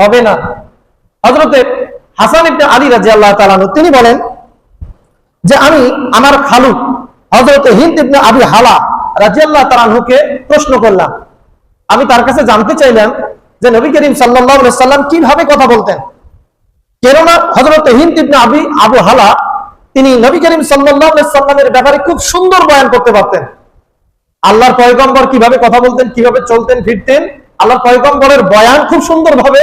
হবে না। হজরতে হাসান ইবনে আলী রাজি আল্লাহ তালানু তিনি বলেন যে আমি আমার খালু হজরতে হিন্দ ইবনে আবি হালা রাজি আল্লাহ তালানহুকে প্রশ্ন করলাম। আমি তার কাছে জানতে চাইলাম যে নবী করিম সাল্লাহ সাল্লাম কীভাবে কথা বলতেন। কেননা হজরত হিন্দ ইবনে আবি, আবু হালা, তিনি নবী করিম সাল্লাহ সাল্লামের ব্যাপারে খুব সুন্দর বয়ান করতে পারতেন। আল্লাহর পয়গম্বর কীভাবে কথা বলতেন, কীভাবে চলতেন, ফিরতেন, আল্লাহর পয়গম্বরের বয়ান খুব সুন্দরভাবে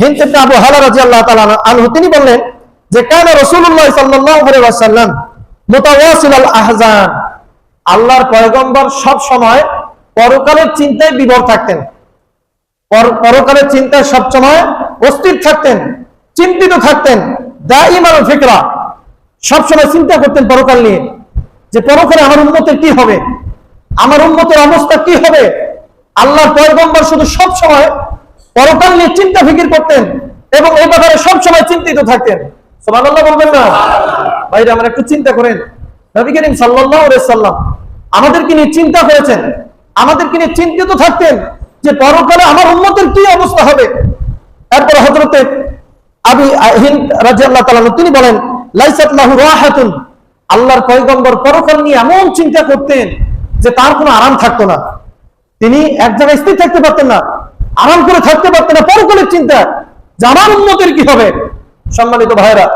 হিন্দ আবু রাদিয়াল্লাহু তাআলা আনহু, তিনি বললেন যে, কানা আলাইহি ওয়াসাল্লাম মুতাওয়াসিল আল্লাহর পয়গম্বর সব সময় পরকালের চিন্তায় বিভোর থাকতেন। পর- পরকালের চিন্তায় সবসময় অস্থির থাকতেন, চিন্তিত থাকতেন দাইমান ফিকরা। সবসময় চিন্তা করতেন পরকাল নিয়ে, যে, পরকালে আমার উন্নতির কি হবে? আমার উন্নতির অবস্থা কি হবে? আল্লাহর পয়গম্বর শুধু সব সময় পরকাল নিয়ে চিন্তা ফিকির করতেন এবং এই ব্যাপারে সবসময় চিন্তিত থাকতেন। সুবহানাল্লাহ বলবেন না? ভাইরা, আমরা একটু চিন্তা করেন। নবী করিম আলাইহি সাল্লাম আমাদেরকে নিয়ে চিন্তা করেছেন, আমাদেরকে নিয়ে চিন্তিত থাকতেন যে পরকালে আমার উন্নতির কি অবস্থা হবে। এরপর হযরতে আবি হিন্দ রাদিয়াল্লাহু তাআলা আনহু তিনি বলেন, লাইসাত লাহু রাহাতুন। আল্লাহর পয়গম্বর পরকাল নিয়ে এমন চিন্তা করতেন যে তার কোনো আরাম থাকতো না। তিনি এক জায়গায় স্থির থাকতে পারতেন না। আরাম করে থাকতে পারতেন না। পরকালের চিন্তা আমার উন্নতির কি হবে? সম্মানিত ভাইরা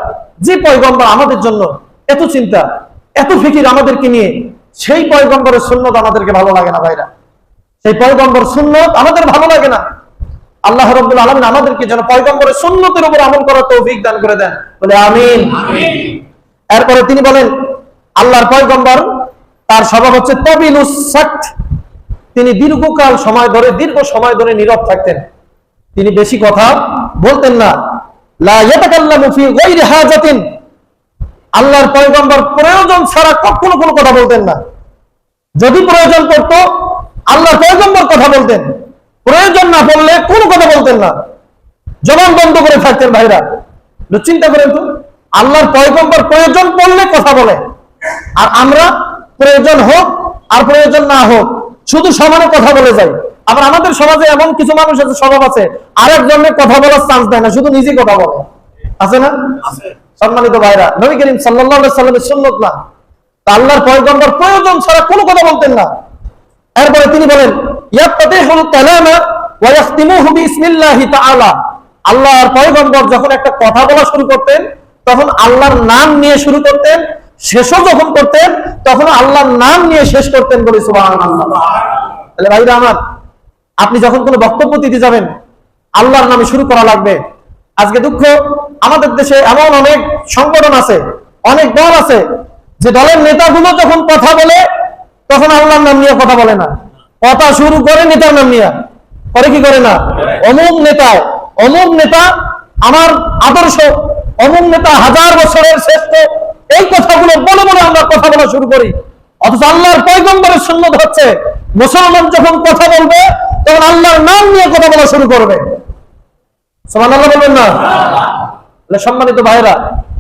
যে পয়গম্বর আমাদের জন্য এত চিন্তা, এত ফিকির আমাদেরকে নিয়ে, সেই পয়গম্বরের সুন্নত আমাদেরকে ভালো লাগে না ভাইরা। সেই পয়গম্বর সুন্নত আমাদের ভালো লাগে না। আল্লাহ রব্বুল আলমিন আমাদেরকে যেন পয়গম্বরের সুন্নতের উপর আমল করার তৌফিক দান করে দেন। বলে আমিন। এরপরে তিনি বলেন, আল্লাহর পয়গম্বর, তার স্বভাব হচ্ছে তবিলুস তিনি দীর্ঘকাল সময় ধরে, দীর্ঘ সময় ধরে নীরব থাকতেন। তিনি বেশি কথা বলতেন না। আল্লাহর পয়গম্বর প্রয়োজন ছাড়া কখনো কোনো কথা বলতেন না। যদি প্রয়োজন পড়তো, আল্লাহর পয়গম্বর কথা বলতেন। প্রয়োজন না পড়লে কোনো কথা বলতেন না। জবান বন্ধ করে থাকতেন ভাইরা। চিন্তা করেন তো, আল্লাহর পয়গম্বর প্রয়োজন পড়লে কথা বলে। আর আমরা প্রয়োজন হোক আর প্রয়োজন না হোক শুধু সমানে কথা বলে যাই আবার আমাদের সমাজে এমন কিছু মানুষ আছে স্বভাব আছে আরেকজনের কথা বলার চান্স দেয় না শুধু নিজেই কথা বলে। আছে না? সম্মানিত ভাইরা নবী করিম সাল্লামের সুন্নত না। আল্লাহর পয়গম্বর প্রয়োজন ছাড়া কোনো কথা বলতেন না। এরপরে তিনি বলেন আল্লাহর পয়গম্বর যখন একটা কথা বলা শুরু করতেন তখন আল্লাহর নাম নিয়ে শুরু করতেন শেষও যখন করতেন তখন আল্লাহর নাম নিয়ে শেষ করতেন বলে তাহলে ভাইরা আমার, আপনি যখন কোনো বক্তব্য দিতে যাবেন, আল্লাহর নামে শুরু করা লাগবে। আজকে দুঃখ, আমাদের দেশে এমন অনেক সংগঠন আছে, অনেক দল আছে, যে দলের নেতাগুলো যখন কথা বলে, তখন আল্লাহর নাম নিয়ে কথা বলে না। কথা শুরু করে নেতার নাম নিয়ে। করে কি করে না? অমুক নেতায় অমুক নেতা আমার আদর্শ, অমুক নেতা হাজার বছরের শ্রেষ্ঠ এই কথাগুলো বলে বলে আমরা কথা বলা শুরু করি। অথচ আল্লাহর পয়গম্বরের সুন্নত হচ্ছে, মুসলমান যখন কথা বলবে, তখন আল্লাহর নাম নিয়ে কথা বলা শুরু করবে। সমান আল্লাহ বলবেন না? সম্মানিত ভাইরা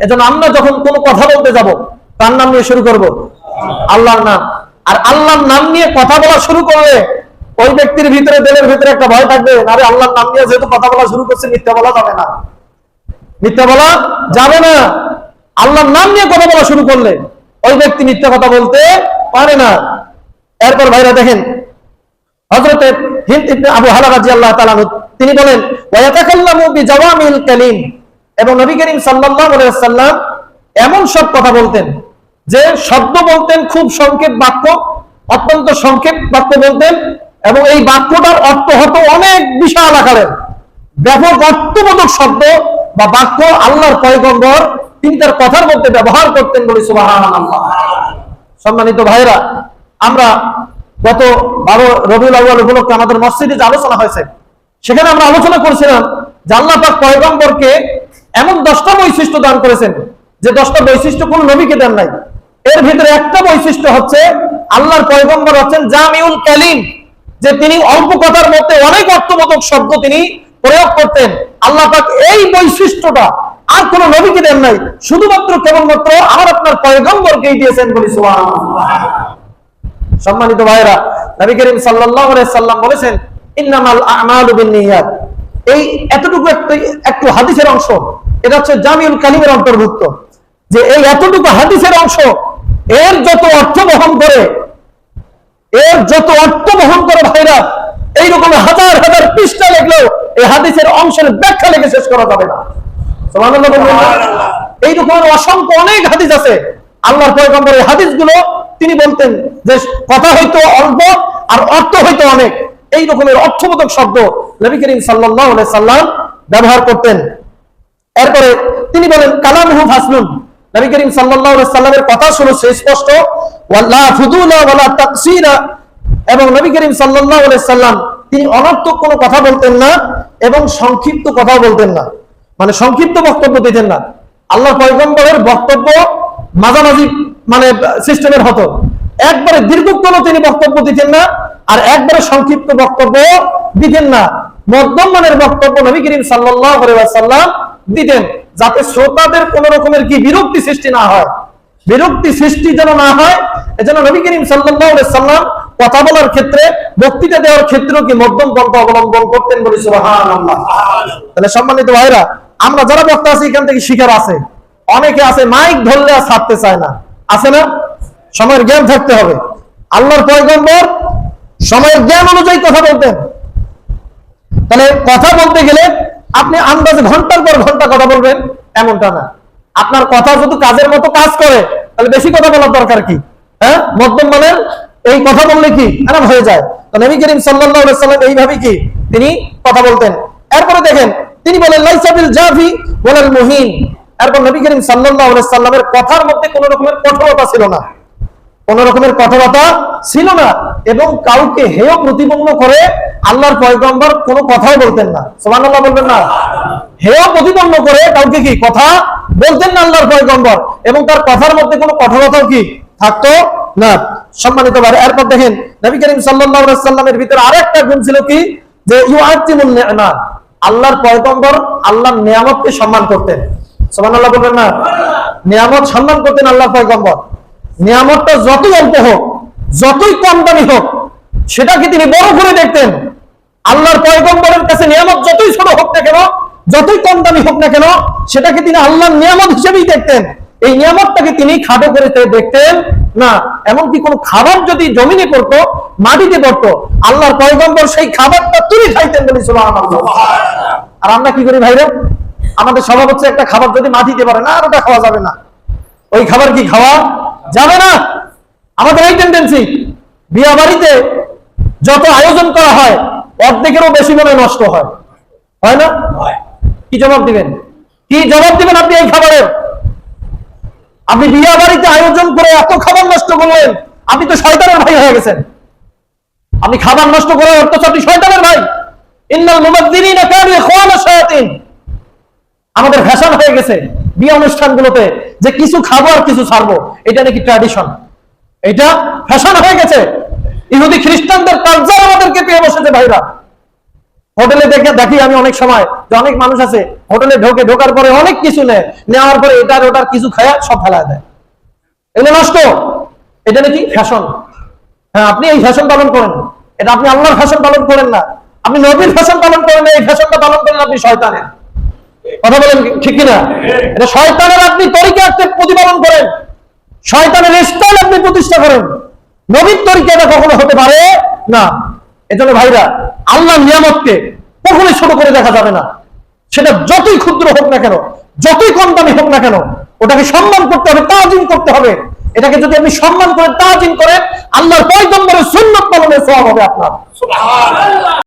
এজন্য আমরা যখন কোনো কথা বলতে যাব, তার নাম নিয়ে শুরু করব। আল্লাহর নাম। আর আল্লাহর নাম নিয়ে কথা বলা শুরু করলে ওই ব্যক্তির ভিতরে, দিলের ভিতরে একটা ভয় থাকবে আরে আল্লাহর নাম নিয়ে যেহেতু কথা বলা শুরু করছে, মিথ্যা বলা যাবে না। মিথ্যা বলা যাবে না। আল্লাহর নাম নিয়ে কথা বলা শুরু করলে ওই ব্যক্তি মিথ্যা কথা বলতে পারে না। এরপর ভাইরা দেখেন, হযরতে হিন্দ আবু হালা রাদিয়াল্লাহু তাআলা আনহু, তিনি বলেন ওয়া ইয়াতাকাল্লামু বিজাওয়ামিল কালিম। এবং নবী করিম সাল্লাল্লাহু ওয়াসাল্লাম এমন সব কথা বলতেন, যে শব্দ বলতেন খুব সংক্ষেপ বাক্য, অত্যন্ত সংক্ষেপ বাক্য বলতেন এবং এই বাক্যটার অর্থ হতো অনেক বিশাল আকারের। ব্যাপক অর্থবোধক শব্দ বা বাক্য আল্লাহর পয়গম্বর তিনি তার কথার মধ্যে ব্যবহার করতেন বলে, সুবহানাল্লাহ। সম্মানিত ভাইরা আমরা গত বারো আউ্বাল উপলক্ষে আমাদের মসজিদে যে আলোচনা হয়েছে, সেখানে আমরা আলোচনা করেছিলাম আল্লাহ পাক পয়গম্বরকে এমন দশটা বৈশিষ্ট্য দান করেছেন, যে দশটা বৈশিষ্ট্য কোন নবীকে দেন নাই। এর ভিতরে একটা বৈশিষ্ট্য হচ্ছে, আল্লাহর পয়গম্বর হচ্ছেন জামিউল কালিম, যে তিনি অল্প কথার মধ্যে অনেক অর্থবোধক শব্দ তিনি প্রয়োগ করতেন। আল্লাহ পাক এই বৈশিষ্ট্যটা আর কোন নবীকে দেন নাই। শুধুমাত্র কেবলমাত্র আমার আপনার পয়গম্বরকেই দিয়েছেন বলি সম্মানিত ভাইরা নবী করিম সাল্লাম বলেছেন, ইন্নামাল এই এতটুকু একটু হাদিসের অংশ। এটা হচ্ছে জামিউল কালিমের অন্তর্ভুক্ত। যে এই এতটুকু হাদিসের অংশ, এর যত অর্থ বহন করে, এর যত অর্থ বহন করে ভাইরা, এইরকম হাজার হাজার পৃষ্ঠা লিখলেও এই হাদিসের অংশের ব্যাখ্যা লিখে শেষ করা যাবে না? এইরকম অসংখ্য অনেক হাদিস আছে। আল্লাহর পয়গম্বর এই হাদিসগুলো তিনি বলতেন যে কথা হয়তো অল্প আর অর্থ হয়তো অনেক। এই রকমের অর্থবোধক শব্দ নবী করিম আলাইহি সাল্লাম ব্যবহার করতেন। এরপরে তিনি বলেন কালামহু ফাসলুন। নবী করিম আলাইহি সাল্লামের কথা শুনো স্পষ্ট ওয়ালা ফুদুলা ওয়ালা তাকসিরা। এবং নবী করিম আলাইহি সাল্লাম তিনি অনর্থক কোনো কথা বলতেন না এবং সংক্ষিপ্ত কথা বলতেন না। মানে সংক্ষিপ্ত বক্তব্য দিতেন না। আল্লাহ পয়গম্বরের বক্তব্য মাঝামাঝি মানে সিস্টেমের হতো। একবারে দীর্ঘক্ষণ তিনি বক্তব্য দিতেন না আর একবারে সংক্ষিপ্ত বক্তব্য দিতেন না। মধ্যম মানের বক্তব্য নবী করিম সাল্লাল্লাহু দিতেন যাতে শ্রোতাদের কোন রকমের কি বিরক্তি সৃষ্টি না হয়। বিরক্তি সৃষ্টি যেন না হয়, এজন্য নবী করিম সাল্লাম কথা বলার ক্ষেত্রে, বক্তৃতা দেওয়ার ক্ষেত্রেও কি মধ্যম পন্থা অবলম্বন করতেন বলি সুবহানাল্লাহ। তাহলে সম্মানিত ভাইরা আমরা যারা বক্তা আছি, এখান থেকে শিকার আছে। অনেকে আছে, মাইক ধরলে আর ছাড়তে চায় না। আছে না? সময়ের জ্ঞান থাকতে হবে। আল্লাহর পয়গম্বর সময়ের জ্ঞান অনুযায়ী কথা বলতেন। তাহলে কথা বলতে গেলে আপনি আন্দাজে ঘণ্টার পর ঘণ্টা কথা বলবেন, এমনটা না। আপনার কথা যদি কাজের মতো কাজ করে, তাহলে বেশি কথা বলার দরকার কি? হ্যাঁ? মধ্যম মানের এই কথা বললে কি? আরাম হয়ে যায়। তো নবী করিম আলাইহি সাল্লাম এইভাবে কি? তিনি কথা বলতেন। এরপরে দেখেন তিনি বলেন লাইসাবিল জাফি ওয়ালাল মুহিন। এরপর নবী করিম আলাইহি সাল্লামের কথার মধ্যে কোনো রকমের কঠোরতা ছিল না। কোন রকমের কঠোরতা ছিল না এবং কাউকে হেয় প্রতিপন্ন করে আল্লাহর পয়গম্বর কোনো কথাও বলতেন না। সুবহানাল্লাহ বলবেন না। হেয় প্রতিপন্ন করে কাউকে কি? কথা বলতেন না আল্লাহর পয়গম্বর এবং তার কথার মধ্যে কোনো কঠোরতাও কি থাকতো না। সম্মানিত ভাই, এরপর দেখেন, নবী করিম আলাইহি সাল্লামের ভিতরে আরেকটা গুণ ছিল কি? যে ইউ ইউআতিমুন নি'মা। আল্লাহর পয়গম্বর আল্লাহর নিয়ামতকে সম্মান করতেন। সুবহানাল্লাহ বলবেন না? নিয়ামত সম্মান করতেন আল্লাহর পয়গম্বর। নিয়ামতটা যতই অল্প হোক, যতই কম দামি হোক, সেটাকে তিনি বড় করে দেখতেন। আল্লাহর পয়গম্বরের কাছে নিয়ামত যতই ছোট হোক না কেন, যতই কম দামি হোক না কেন, সেটাকে তিনি আল্লাহর নিয়ামত হিসেবেই দেখতেন। এই নিয়ামতটাকে তিনি খাটো করে দেখতেন। না, এমনকি কোন খাবার যদি জমিনে পড়তো মাটিতে পড়তো আল্লাহর পয়গম্বর সেই খাবারটা তুলে খাইতেন বলি আর আমরা কি করি ভাইরা? আমাদের স্বভাব হচ্ছে একটা খাবার যদি মাটিতে পারে না আর ওটা খাওয়া যাবে না। ওই খাবার কি খাওয়া যাবে না? আমাদের এই টেন্ডেন্সি বিয়া বাড়িতে যত আয়োজন করা হয় অর্ধেকেরও বেশি মনে নষ্ট হয়। হয় না? কি জবাব দিবেন? কি জবাব দিবেন আপনি এই খাবারের? আপনি বিয়া বাড়িতে আয়োজন করে এত খাবার নষ্ট করলেন আপনি তো শয়তানের ভাই হয়ে গেছেন। আপনি খাবার নষ্ট করে অর্থ আপনি শয়তানের ভাই। ইন্নাল মুবাদ্দিরিনা কানু ইখওয়ানা শায়াতিন। আমাদের ফ্যাশন হয়ে গেছে বিয়ে অনুষ্ঠানগুলোতে যে কিছু খাব আর কিছু ছাড়বো, এটা নাকি ট্র্যাডিশন এটা ফ্যাশন হয়ে গেছে। ইহুদি খ্রিস্টানদের কালচার আমাদেরকে পেয়ে বসেছে ভাইরা। হোটেলে দেখে দেখি আমি অনেক সময় যে অনেক মানুষ আছে, হোটেলে ঢোকে, ঢোকার পরে অনেক কিছু নেয়। নেওয়ার পরে এটার ওটার কিছু খায় সব ফেলায় দেয়। এগুলো নষ্ট। এটা নাকি ফ্যাশন। হ্যাঁ আপনি এই ফ্যাশন পালন করেন। এটা আপনি আল্লাহর ফ্যাশন পালন করেন না। আপনি নবীর ফ্যাশন পালন করেন না, এই ফ্যাশনটা পালন করেন আপনি শয়তানের। কথা বলেন ঠিক কিনা? এটা শয়তানের আপনি তরিকাতে প্রতিপালন করেন। শয়তানের স্টাইল আপনি প্রতিষ্ঠা করেন। নবীর তরিকা এটা কখনো হতে পারে না। এজন্য ভাইরা আল্লাহ নিয়ামতকে কখনোই ছোট করে দেখা যাবে না। সেটা যতই ক্ষুদ্র হোক না কেন, যতই কম দামি হোক না কেন, ওটাকে সম্মান করতে হবে, তাজিম করতে হবে। এটাকে যদি আপনি সম্মান করেন তাজিম করেন আল্লাহর পয়গম্বরের সুন্নত পালনের সব হবে আপনার।